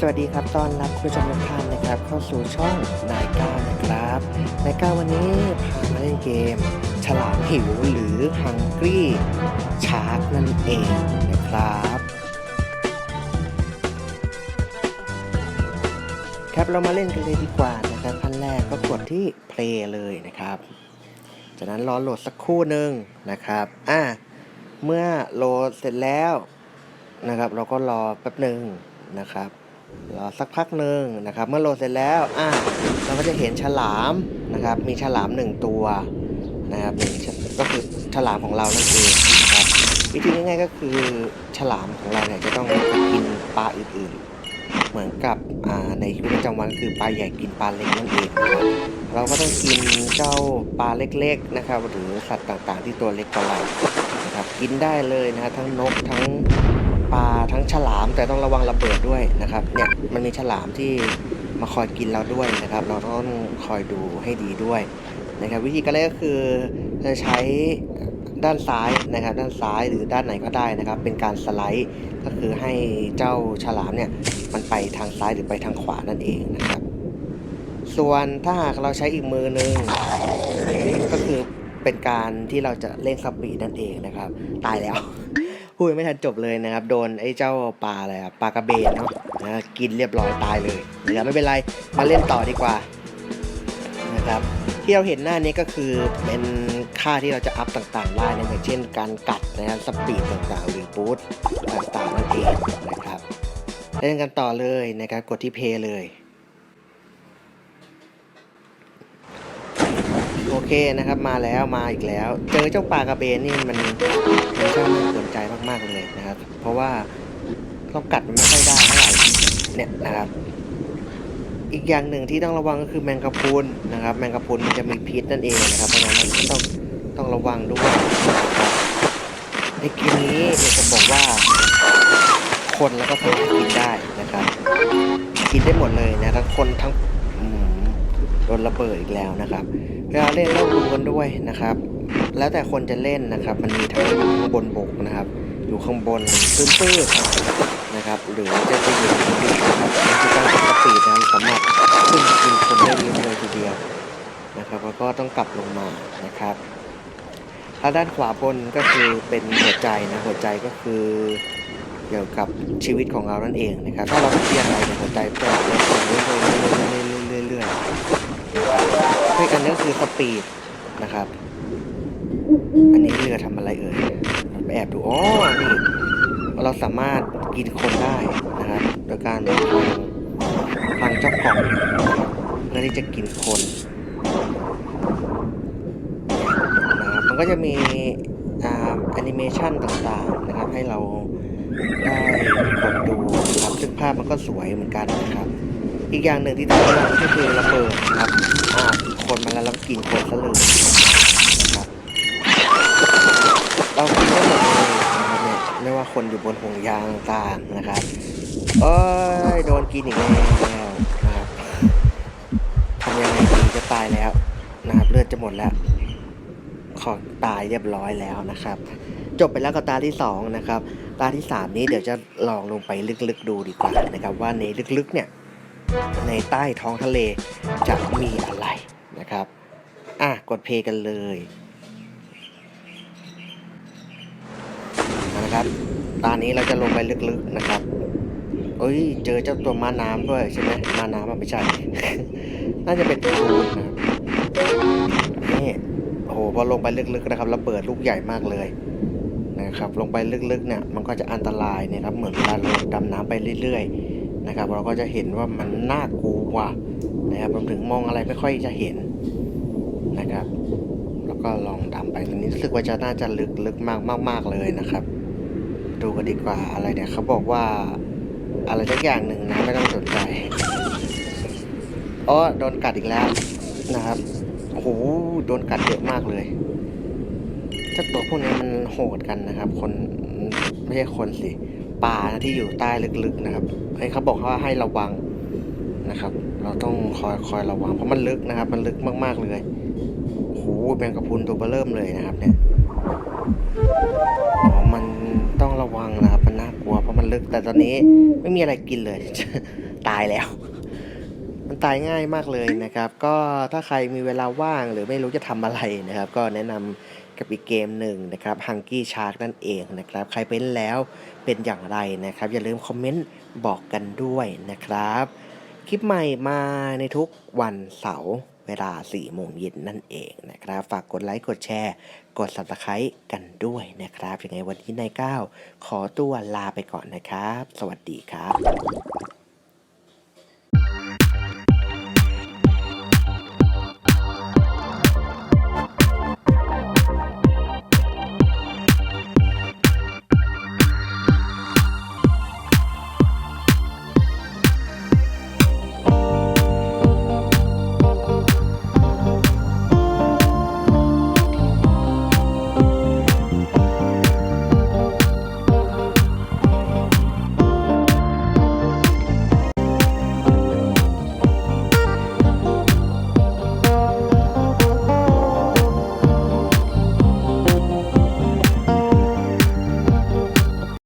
สวัสดีครับตอนรับผู้ชมทุกท่านนะครับ เข้าสู่ช่องนายก้าวนะครับนายก้าววันนี้พามาเล่นเกม ฉลามหิวหรือ Hungry Shark นั่นเองนะครับครับเรามาเล่นกันเลยดีกว่านะครับขั้นแรกก็กดที่ play เลยนะครับ จากนั้นรอโหลดสักครู่หนึ่งนะครับอะเมื่อโหลดเสร็จแล้วนะครับ เราก็รอแป๊บหนึ่งนะครับ รอสักพักหนึ่งนะครับ เมื่อโหลดเสร็จแล้วอะเราก็จะเห็นฉลามนะครับ มีฉลามหนึ่งตัวนะครับหนึ่งก็คือฉลามของเรานั่นเองนะครับวิธีง่ายๆก็คือฉลามของเราเนี่ยจะต้องกินปลาอื่นๆ เหมือนกับอ่าในชีวิตประจำวันคือปลาใหญ่กินปลาเล็กนั่นเองนะครับเราก็ต้องกินเจ้าปลาเล็กๆนะครับ หรือสัตว์ต่างๆ ที่ตัวเล็กกว่าเรานะครับกินได้เลยนะครับทั้งนกทั้ง ปลาทั้งฉลามแต่ต้องระวังระเบิดด้วยนะครับเนี่ยมันมีฉลามที่มาคอยกินเราด้วยนะครับ เราต้องคอยดูให้ดีด้วยนะครับ วิธีการเล่นก็คือจะใช้ด้านซ้ายนะครับ ด้านซ้ายหรือด้านไหนก็ได้นะครับ เป็นการสไลด์ก็คือให้เจ้าฉลามเนี่ยมันไปทางซ้ายหรือไปทางขวานั่นเองนะครับ ส่วนถ้าหากเราใช้อีกมือหนึ่งก็คือเป็นการที่เราจะเล่นสปีดนั่นเองนะครับ ตายแล้ว พูดไม่ทันจบเลยนะครับ โดนไอ้เจ้าปลาอะไรอะปลากระเบนเนาะนะกินเรียบร้อยตายเลยเหลือไม่เป็นไรมาเล่นต่อดีกว่านะครับที่เราเห็นหน้านี้ก็คือเป็นค่าที่เราจะอัพต่างๆได้นะอย่างเช่น การกัดนะครับสปีดต่างๆหรือบูทต่างๆนั่นเองนะครับเล่นกันต่อเลยนะครับกดที่เพย์เลย โอเคนะครับมาแล้วมาอีกแล้ว เจอเจ้าปลากระเบนนี่มันมันช่างน่าสนใจมากๆเลยนะครับ เพราะว่าเรากัดมันไม่ค่อยได้เท่าไหร่เนี่ยนะครับ อีกอย่างหนึ่งที่ต้องระวังก็คือแมงกะพรุนนะครับ แมงกะพรุนมันจะมีพิษนั่นเองนะครับเพราะฉะนั้นต้องต้องระวังด้วยนครับในกมนี้อยากจะบอกว่า คนแล้วก็สัตว์กินได้นะครับ กินได้หมดเลยนะทั้งคนทั้งอืม โดนระเบิดอีกแล้วนะครับเวลาเล่นต้องดูกันด้วยนะครับ แล้วแต่คนจะเล่นนะครับ มันมีทั้งอยู่ข้างบนบกนะครับ อยู่ข้างบนตื้นๆนะครับ หรือจะจะอยู่ข้างบนนะครับมันจะการสปีดนะครับสามารถขึ้นกินคนได้เยอะเลยทีเดียวนะครับ แล้วก็ต้องกลับลงมานะครับถ้าด้านขวาบนก็คือเป็นหัวใจนะหัวใจก็คือเกี่ยวกับชีวิตของเรานั่นเองนะครับ ถ้าเราเครียดอะไรหัวใจเต้นเต้นเรื่อยๆเรื่อยๆเรื่อยๆ เรื่อยๆเฮ้ยอันนี้ก็คือสปีดนะครับ อันนี้เรือทำอะไรเอ่ยไปแอบดูอ๋อนี่เราสามารถกินคนได้นะครับโดยการพังพังเจ้ากล่องเพื่อที่จะกินคนนะครับมันก็จะมีแอนิเมชันต่างๆนะครับให้เราได้กดดูนะครับซึ่งภาพมันก็สวยเหมือนกันนะครับ อีกอย่างหนึ่งที่ต้องระวังก็คือระเบิด ก็กินคนซะเลยนะครับเรากินได้หมดเลยนะครับเนี่ยไม่ว่าคนอยู่บนห่วงยางต่างนะครับเอ้ยโดนกินอีกแล้วนะครับทำยังไงดีจะตายแล้วนะครับเลือดจะหมดแล้ว ขอตายเรียบร้อยแล้วนะครับ จบไปแล้วกับตาที่สองนะครับตาที่สามนี้เดี๋ยวจะลองลงไปลึกๆดูดีกว่านะครับ ว่าในลึกๆเนี่ยในใต้ท้องทะเลจะมีอะไรนะครับ อะ กดเพลย์กันเลยนะครับ ตอนนี้เราจะลงไปลึกๆนะครับเอ้ย เจอเจ้าตัวมาน้ำด้วยใช่ไหมมาน้ำมันไม่ใช่ น่าจะเป็นคูนนะนี่โอ้โหพอลงไปลึกๆนะครับระเบิดลูกใหญ่มากเลยนะครับ ลงไปลึกๆเนี่ยมันก็จะอันตรายนะครับ เหมือนเวลาเราดำน้ำไปเรื่อยๆนะครับ เราก็จะเห็นว่ามันน่ากลัวนะครับรวมถึงมองอะไรไม่ค่อยจะเห็น นะครับ แล้วก็ลองดำไปตรงนี้รู้สึกว่าจะน่าจะลึกลึกมากมากๆเลยนะครับ ดูกันดีกว่าอะไรเนี่ยเขาบอกว่าอะไรสักอย่างหนึ่งนะไม่ต้องสนใจอ๋อโดนกัดอีกแล้วนะครับโอ้โหโดนกัดเยอะมากเลยเจ้าตัวพวกนี้มันโหดกันนะครับ คนไม่ใช่คนสิป่านะที่อยู่ใต้ลึกๆนะครับให้เขาบอกว่าให้ระวังนะครับ เราต้องคอยคอยระวังเพราะมันลึกนะครับ มันลึกมากๆเลย อ้โหแมงกะพรุนตัวเบอเริ่มเลยนะครับเนี่ยอ๋อมันต้องระวังนะครับ มันน่ากลัวเพราะมันลึกแต่ตอนนี้ไม่มีอะไรกินเลย ตายแล้ว มันตายง่ายมากเลยนะครับ ก็ถ้าใครมีเวลาว่างหรือไม่รู้จะทำอะไรนะครับ ก็แนะนำกับอีกเกมหนึ่งนะครับ Hungry Shark นั่นเองนะครับ ใครเป็นแล้วเป็นอย่างไรนะครับ อย่าลืมคอมเมนต์บอกกันด้วยนะครับ คลิปใหม่มาในทุกวันเสาร์ เวลา4โมงเย็นนั่นเองนะครับ ฝากกดไลค์กดแชร์ กด subscribe กันด้วยนะครับยังไงวันนี้นายก้าวขอตัวลาไปก่อนนะครับ สวัสดีครับ